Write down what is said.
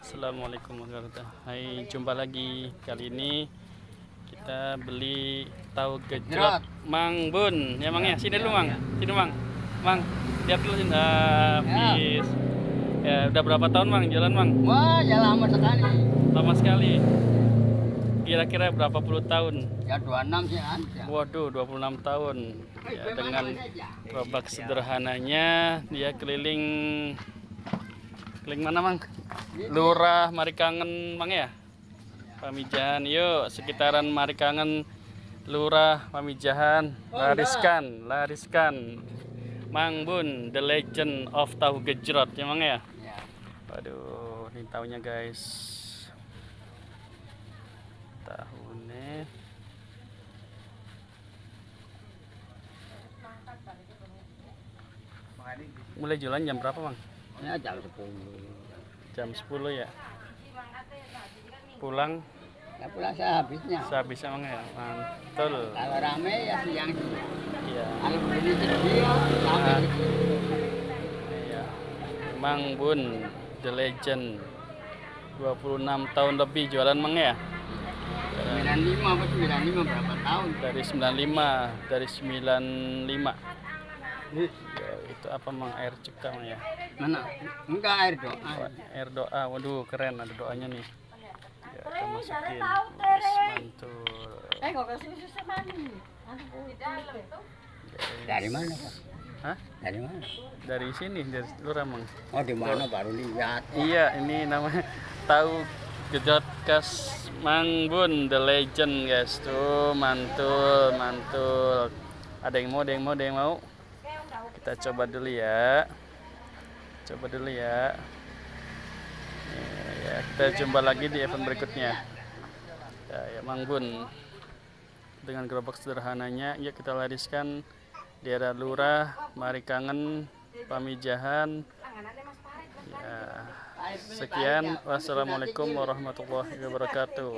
Assalamualaikum warahmatullahi wabarakatuh. Hai, jumpa lagi. Kali ini kita beli tahu gejrot Mang Bun. Ya Mang ya, sini dulu Mang. Sini Mang. Mang, lihat dulu sini. Ah, Ya. bis. Ya, udah berapa tahun Mang jalan Mang? Wah, ya lama sekali. Lama sekali. Kira-kira berapa puluh tahun? Ya 26 sih ada. Waduh, 26 tahun. Ya, dengan gerobak sederhananya dia keliling keliling mana Mang? Lurah Marikangen Mang ya? Pamijahan. Yuk, sekitaran Marikangen Lurah Pamijahan. Lariskan, lariskan. Mang Bun, the legend of tahu gejrot ya Mang ya? Ya. Waduh, ini tahunya guys. Tahunnya mulai jualan jam berapa bang? Ya jam 10. Jam 10 ya. Pulang Ya pulang sehabisnya. sehabisnya bang ya. Mantul. Kalau rame ya siang. Iya. Kalau beli kecil, sampai Ah. kecil. Iya. Mang Bun, the legend. 26 tahun lebih jualan mang ya. 95 apa 95 berapa tahun? Dari 95, dari 95. Ya, itu apa mang air cuka mang ya? Mana? Enggak air doa. air doa waduh keren ada doanya nih ya, kita masukin Wis, mantul Eh, kok susu? Dari mana, Pak? Hah? Dari mana? dari sini dari Lurah mang Oh, di mana baru lihat. iya ini namanya tahu gedot khas Mang Bun the legend guys tuh mantul mantul ada yang mau ada yang mau ada yang mau kita coba dulu ya. Coba dulu ya. Ya kita jumpa lagi di event berikutnya. Ya, ya Mang Bun dengan gerobak sederhananya yuk kita lariskan. Daerah Lurah Marikangen Pamijahan. Ya sekian. Wassalamualaikum warahmatullahi wabarakatuh.